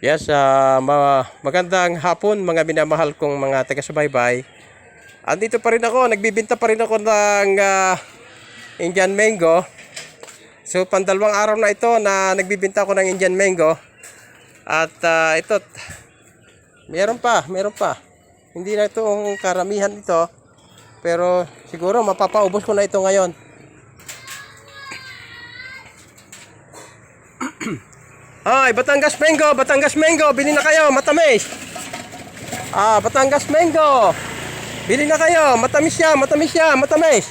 Yes, ah, ma- magandang hapon mga minamahal kong mga taga-subaybay. Andito pa rin ako, nagbibinta pa rin ako ng ah, Indian Mango. So, pandalawang araw na ito na nagbibinta ako ng Indian Mango. At ah, ito, meron pa, meron pa. Hindi na ito ang karamihan ito. Pero siguro mapapaubos ko na ito ngayon. Ay, Batangas Mango, Batangas Mango, bili na kayo, matamis. Ah, Batangas Mango. Bili na kayo, matamis siya, matamis siya, matamis.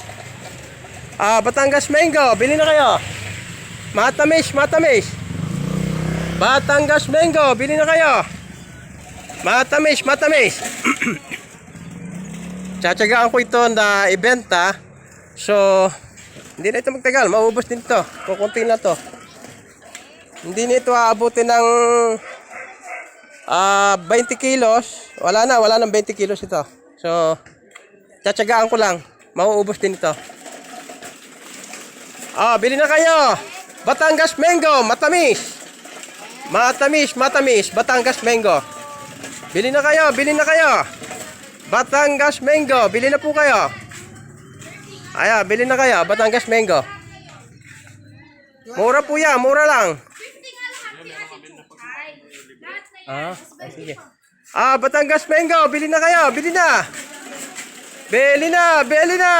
Ah, Batangas Mango, bili na kayo. Matamis, matamis. Batangas Mango, bili na kayo. Matamis, matamis. Tsatsagaan ko ito na ibenta. So, hindi na ito magtagal, maubos din to. Kukunti na to. Hindi nito aabutin ng ah 20 kilos. Wala na, wala nang 20 kilos ito. So, tsatsagaan ko lang. Mauubos din ito. Ah, bili na kayo. Batangas Mango, matamis. Matamis, matamis. Batangas Mango. Bili na kayo, bili na kayo. Batangas Mango, bili na po kayo. Aya, bili na kayo. Batangas Mango. Mura po yan, mura lang. Ah, sige. Ah, Batangas Mango, bili na kayo, bili na. Bili na, bili na.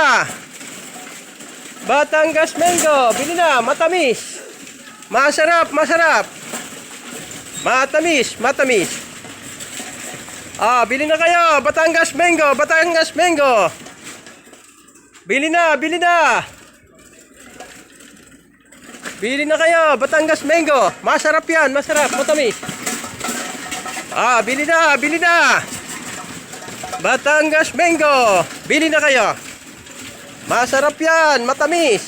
Batangas Mango, bili na, matamis. Masarap, masarap. Matamis, matamis. Ah, bili na kayo, Batangas Mango, Batangas Mango. Bili na, bili na. Bili na kayo, Batangas Mango. Masarap yan, masarap, matamis. Ah, bili na, bili na. Batangas Mango. Bili na kayo. Masarap yan, matamis.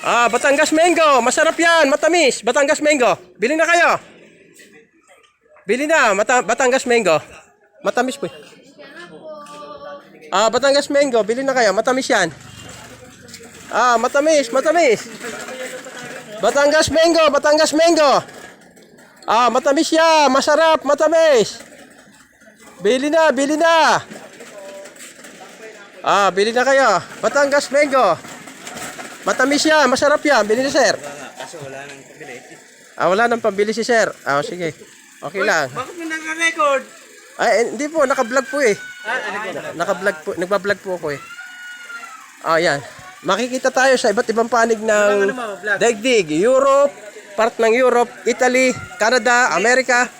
Ah, Batangas Mango. Masarap yan, matamis. Batangas Mango. Bili na kayo. Bili na, Mata Batangas Mango. Matamis po. Ah, Batangas Mango. Bili na kayo, matamis yan. Ah, matamis, matamis. Batangas Mango, Batangas Mango. Ah, matamis siya, masarap, matamis. Bili na, bili na. Ah, bili na kayo. Batangas Mango. Matamis yan, masarap yan. Bili na, sir. Kaso wala nang pabili. Ah, wala nang pambili si sir. Ah, sige. Okay lang. Bakit mo naka-record? Ay, eh, hindi po, naka-vlog po eh. Ah? Naka-vlog po, nagba-vlog po ako eh. Ah, yan. Makikita tayo sa iba't ibang panig ng ano daigdig. Europe, part ng Europe, Italy, Canada, America.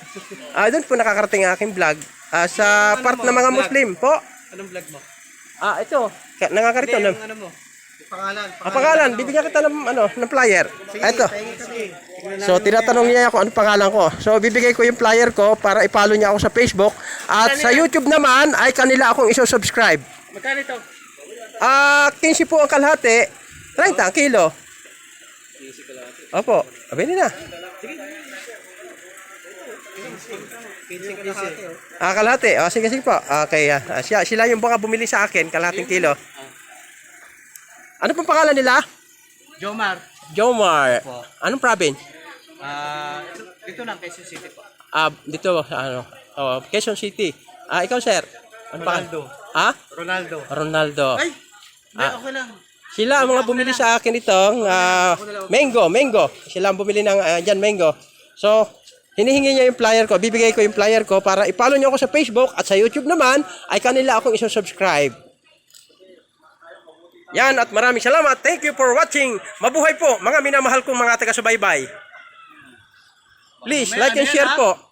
Ah, doon po nakakarating ang aking vlog. Ah, sa part ng mga Muslim po. Anong vlog mo? Ah, ito. Ka- Nangakarito. Hindi, ng yung ano mo? Yung pangalan. Ah, pangalan, bibigyan kita ng ano, ng flyer. Ah, ito. So, tinatanong niya ako ano pangalan ko. So, bibigay ko yung flyer ko para ipalo niya ako sa Facebook. At sa YouTube naman, ay kanila akong iso-subscribe. Magkano ito? Ah, 15 po ang kalahati. 30 ang kilo. Opo. Abili na. 15 ka nakate. oh. Ah, kalahati. Ah, sige, sige po. Okay. ah, siya, sila yung baka bumili sa akin, kalahating kilo. Ano pong pangalan nila? Jomar. Jomar. Po. Anong province? Ah, dito lang, Quezon City po. Ah, dito, ano, oh, Quezon City. Ah, ikaw, sir. Ano pangalan? Ronaldo. Ah? Ronaldo. Ronaldo. Ay! Hindi, Ah. okay lang. Sila ang mga bumili sa akin itong ah, mango, mango. Sila ang bumili ng uh, dyan, mango. So, hinihingi niya yung flyer ko. Bibigay ko yung flyer ko para ipalo niyo ako sa Facebook at sa YouTube naman ay kanila akong iso-subscribe. Yan at maraming salamat. Thank you for watching. Mabuhay po mga minamahal kong mga taga-subaybay. Please, like and share po.